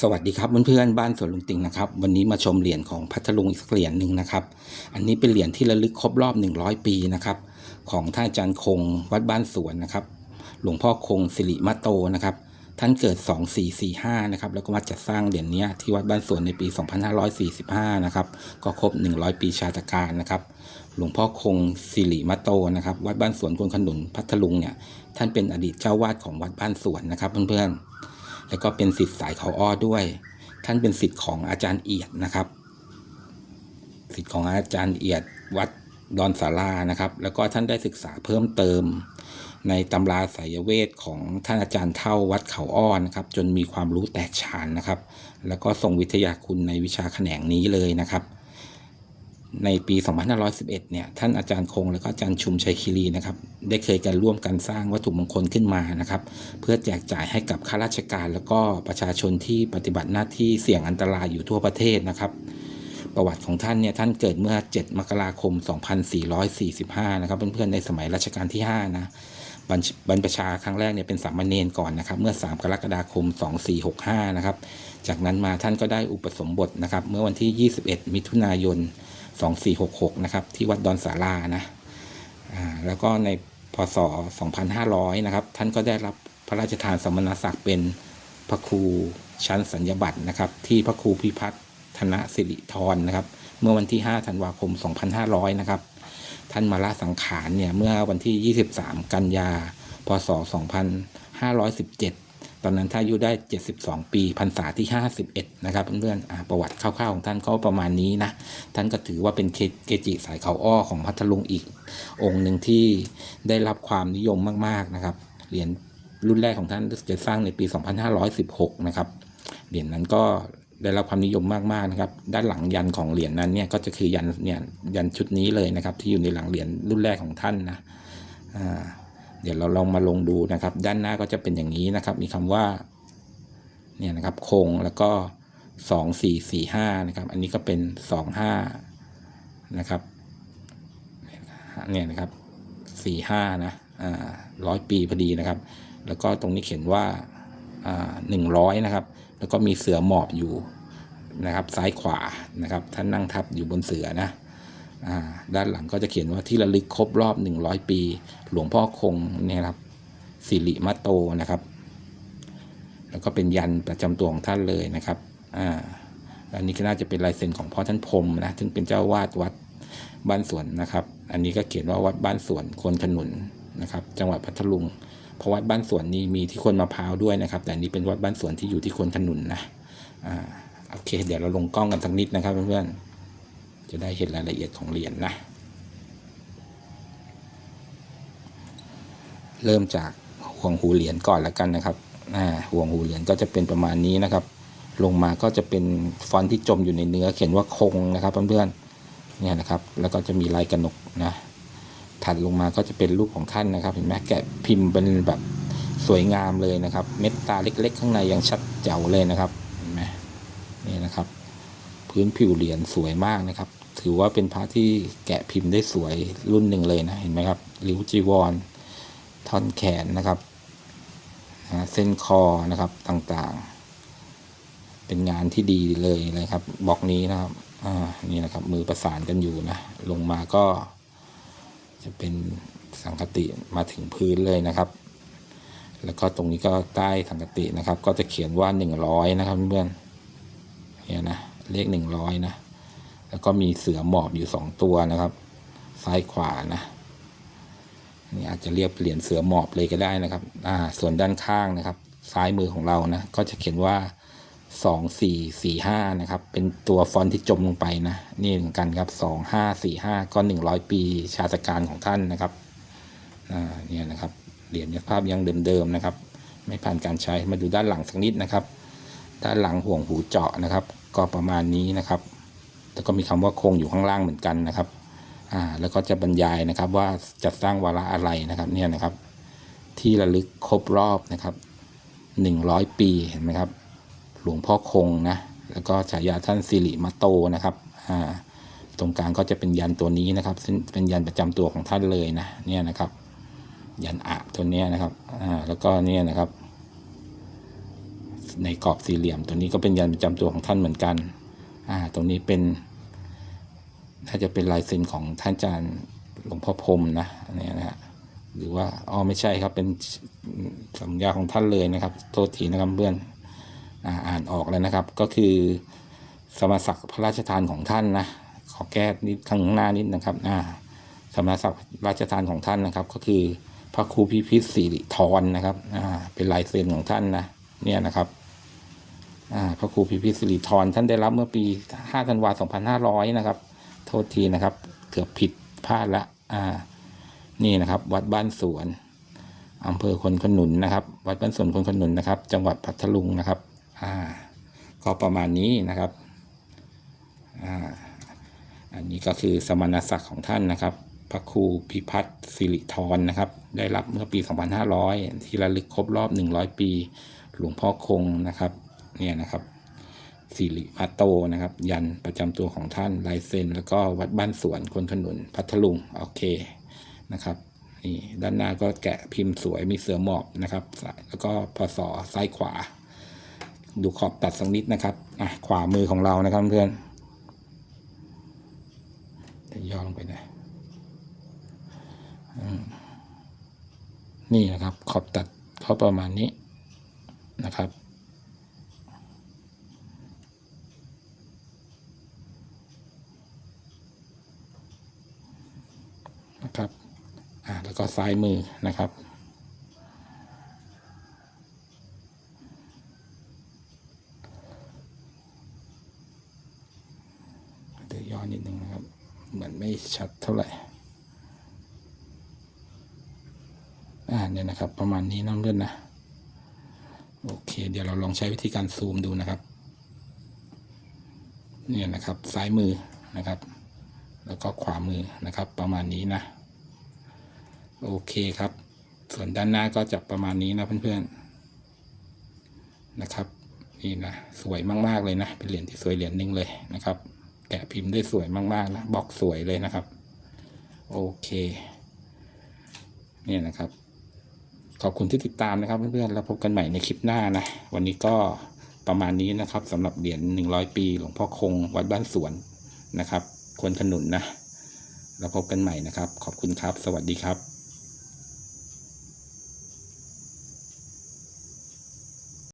สวัสดีครับเพื่อนๆบ้านสวนลุงติงนะครับวันนี้มาชมเหรียญของพัทลุงอีกสักเหรียญหนึ่งนะครับ อันนี้เป็นเหรียญที่ระลึกครบรอบ 100 ปีนะครับของท่านอาจารย์คงวัดบ้านสวนนะครับหลวงพ่อคงสิริมาโตนะครับท่านเกิด 2445นะครับแล้วก็มาจัดสร้างเหรียญนี้ที่วัดบ้านสวนในปี 2545นะครับก็ครบ 100 ปีชาตการนะครับหลวงพ่อคงสิริมาโตนะครับวัดบ้านสวนคนขนุนพัทลุงเนี่ยท่านเป็นอดีตเจ้าวาดของวัดบ้านสวนนะครับเพื่อนๆ แล้วก็เป็นสิทธิ์สายเขาอ้อด้วย ท่านเป็นสิทธิ์ของอาจารย์เอียดนะครับ สิทธิ์ของอาจารย์เอียดวัดดอนสารานะครับ แล้วก็ท่านได้ศึกษาเพิ่มเติม ในตำราสายเวทของท่านอาจารย์เท่าวัดเขาอ้อนะครับ จนมีความรู้แตกฉานนะครับ แล้วก็ทรงวิทยาคุณในวิชาแขนงนี้เลยนะครับ ในปี 2511 เนี่ย ท่านอาจารย์คงและก็อาจารย์ชุมชัยคีรีนะครับ ได้เคยกันร่วมกันสร้างวัตถุมงคลขึ้นมานะครับ เพื่อแจกจ่ายให้กับข้าราชการ แล้วก็ประชาชนที่ปฏิบัติหน้าที่เสี่ยงอันตรายอยู่ทั่วประเทศนะครับ ประวัติของท่านเนี่ยท่านเกิดเมื่อ 7 มกราคม 2445 นะครับ เพื่อนๆ ในสมัยรัชกาลที่ 5 นะบรรบรรพชาครั้งแรกเนี่ยเป็นสามเณรก่อนนะครับ เมื่อ 3 กรกฎาคม 2465 นะครับ จากนั้นมาท่านก็ได้อุปสมบทนะครับ เมื่อวันที่ 21 มิถุนายน 2466 นะครับ ที่วัดดอนสารานะแล้วก็ในพศ 2500 นะครับ ท่านก็ได้รับพระราชทานสมณศักดิ์เป็นพระครูชั้นสัญญบัตรนะครับ ที่พระครูพิพัฒธนสิริธรนะครับ เมื่อวันที่ 5 ธันวาคม 2500 นะครับ ท่านมาละสังขารเนี่ย เมื่อวันที่ 23 กันยา พศ 2517 ตอนนั้นท่านอายุได้ 72 ปีพรรษาที่ 51 นะครับเพื่อนๆประวัติคร่าวๆของท่านก็ประมาณนี้นะ ท่านก็ถือว่าเป็นเกเกจิสายเขาอ้อของพัทลุงอีก องค์หนึ่งที่ได้รับความนิยมมากๆนะครับ เหรียญรุ่นแรกของท่านจะสร้างในปี 2516 นะครับ เหรียญนั้นก็ได้รับความนิยมมากๆนะครับ ด้านหลังยันของเหรียญนั้นเนี่ยก็จะคือยันเนี่ยยันชุดนี้เลยนะครับ ที่อยู่ในหลังเหรียญรุ่นแรกของท่านนะอ่า เดี๋ยวเราลองมาลงดูนะครับ ด้านหน้าก็จะเป็นอย่างนี้นะครับ มีคำว่าเนี่ยนะครับโคงแล้วก็สองสี่สี่ห้านะครับ อันนี้ก็เป็นสองห้านะครับเนี่ยนะครับสี่ห้านะอ่าร้อยปีพอดีนะครับ แล้วก็ตรงนี้เขียนว่าอ่าหนึ่งร้อยนะครับ แล้วก็มีเสือหมอบอยู่นะครับ ซ้ายขวานะครับท่านนั่งทับอยู่บนเสือนะ ด้านหลังก็จะเขียนว่าที่ระลึกครบรอบ 100 ปี หลวงพ่อคงเนี่ยครับสิริมาโตนะครับ แล้วก็เป็นยันประจำตัวของท่านเลยนะครับอ่าอันนี้ก็น่าจะเป็นลายเซ็นของพ่อท่านพรมนะซึ่งเป็นเจ้าวาดวัดบ้านสวนนะครับ อันนี้ก็เขียนว่าวัดบ้านสวนควนขนุนนะครับ จังหวัดพัทลุงเพราะวัดบ้านสวนนี้มีที่คนมะพร้าวด้วยนะครับ แต่นนี้เป็นวัดบ้านสวนที่อยู่ที่ควนขนุนนะอ่าโอเค เดี๋ยวเราลงกล้องกันสักนิดนะครับเพื่อนๆ จะได้เห็นรายละเอียดของเหรียญนนะ เริ่มจากห่วงหูเหรียญก่อนแล้วกันนะครับห่วงหูเหรียญก็จะเป็นประมาณนี้นะครับ ลงมาก็จะเป็นฟอนต์ที่จมอยู่ในเนื้อเขียนว่าคงนะครับเพื่อนๆเนี่ยนะครับ แล้วก็จะมีลายกระหนกนะถัดลงมาก็จะเป็นรูปของท่านนะครับ เห็นไหมแกะพิมพ์เป็นแบบสวยงามเลยนะครับ เม็ดตาเล็ก ๆ ข้างในยังชัดเจ๋วเลยนะครับเห็นไหมนี่นะครับ พื้นผิวเหรียญสวยมากนะครับ ถือว่าเป็นพระที่แกะพิมพ์ได้สวยรุ่นหนึ่งเลยนะเห็นไหมครับริ้วจีวรท่อนแขนนะครับเส้นคอนะครับต่างๆ เป็นงานที่ดีเลยเลยครับบล็อกนี้นะครับนี่นะครับมือประสานกันอยู่นะลงมาก็ จะเป็นสังคติมาถึงพื้นเลยนะครับ แล้วก็ตรงนี้ก็ใต้สังคตินะครับ ก็จะเขียนว่าหนึ่งร้อยนะครับเพื่อนเนี่ยนะเลขหนึ่งร้อยนะ แล้วก็มีเสือหมอบอยู่สองตัวนะครับ ซ้ายขวานะนี่อาจจะเรียกเหรียญเสือหมอบเลยก็ได้นะครับ อ่า ส่วนด้านข้างนะครับ ซ้ายมือของเรานะ ก็จะเขียนว่าสองสี่สี่ห้านะครับ เป็นตัวฟอนต์ที่จมลงไปนะ นี่เหมือนกันครับสองห้าสี่ห้าก็หนึ่งร้อยปีชาตการของท่านนะครับ อ่า เนี่ยนะครับ เหรียญภาพยังเดิมๆนะครับ ไม่ผ่านการใช้ มาดูด้านหลังสักนิดนะครับ ด้านหลังห่วงหูเจาะนะครับ ก็ประมาณนี้นะครับ แล้วก็มีคำว่าคงอยู่ข้างล่างเหมือนกันนะครับอ่าแล้วก็จะบรรยายนะครับว่าจะสร้างวาระอะไรนะครับเนี่ยนะครับ ที่ระลึกครบรอบนะครับหนึ่งร้อยปีเห็นไหมครับ หลวงพ่อคงนะแล้วก็ฉายาท่านสิริมาโตนะครับอ่าตรงกลางก็จะเป็นยันตัวนี้นะครับ ซึ่งเป็นยันประจำตัวของท่านเลยนะเนี่ยนะครับ ยันอะตัวนี้นะครับอ่าแล้วก็เนี่ยนะครับ ในกรอบสี่เหลี่ยมตัวนี้ก็เป็นยันประจำตัวของท่านเหมือนกัน อ่าตรงนี้เป็นน่าจะเป็นลายเซ็นของท่านอาจารย์หลวงพ่อพรมนะอันนี้นะฮะหรือว่าอ๋อไม่ใช่ครับเป็นสัญญาของท่านเลยนะครับ โทษทีนะครับเพื่อนอ่าอ่านออกแล้วนะครับ ก็คือสมณศักดิ์พระราชทานของท่านนะขอแก้นิดข้างหน้านิดนะครับอ่าสมณศักดิ์ราชทานของท่านนะครับ ก็คือพระครูพิพิธสิริธรนะครับอ่าเป็นลายเซ็นของท่านนะเนี่ยนะครับ พระครูพิพิธสิริธรท่านได้รับเมื่อปี 5 ธันวาคม 2500 นะครับ โทษทีนะครับ เกือบผิดพลาดละอ่า นี่นะครับ วัดบ้านสวนอำเภอคนขนุนนะครับ วัดบ้านสวนคนขนุนนะครับ จังหวัดพัทลุงนะครับ อ่า ก็ประมาณนี้นะครับ อ่า อันนี้ก็คือสมณศักดิ์ของท่านนะครับ พระครูพิพัฒน์สิริธรนะครับ ได้รับเมื่อปี 2500 ที่ระลึกครบรอบ 100 ปี หลวงพ่อคงนะครับ เนี่ยนะครับสิริมาโตนะครับ ยันประจำตัวของท่านลายเซ็น แล้วก็วัดบ้านสวนคนขนุนพัทลุงโอเคนะครับนี่ด้านหน้าก็แกะพิมพ์สวยมีเสือหมอบนะครับ แล้วก็พศซ้ายขวา ดูขอบตัดสักนิดนะครับอะขวามือของเรานะครับเพื่อนจะย่อลงไปหน่อยนี่นะครับ ขอบตัดเขาประมาณนี้นะครับ นะครับ อ่า แล้วก็ซ้ายมือนะครับ เดี๋ยวย้อนนิดนึงนะครับ เหมือนไม่ชัดเท่าไหร่ อ่า เนี่ยนะครับ ประมาณนี้น้ำเลือดนะ โอเค เดี๋ยวเราลองใช้วิธีการซูมดูนะครับ เนี่ยนะครับ ซ้ายมือนะครับแล้วก็ขวามือนะครับประมาณนี้นะ โอเคครับ ส่วนด้านหน้าก็จะประมาณนี้นะเพื่อนๆนะครับ นี่นะสวยมากๆเลยนะ เป็นเหรียญที่สวยเหรียญหนึ่งเลยนะครับ แกะพิมพ์ได้สวยมากๆนะบล็อกสวยเลยนะครับ โอเค เนี่ยนะครับ ขอบคุณที่ติดตามนะครับเพื่อนๆแล้วพบกันใหม่ในคลิปหน้านะ วันนี้ก็ประมาณนี้นะครับสำหรับเหรียญหนึ่งร้อยปีหลวงพ่อคงวัดบ้านสวนนะครับคนขนุนนะ แล้วพบกันใหม่นะครับ ขอบคุณครับ สวัสดีครับ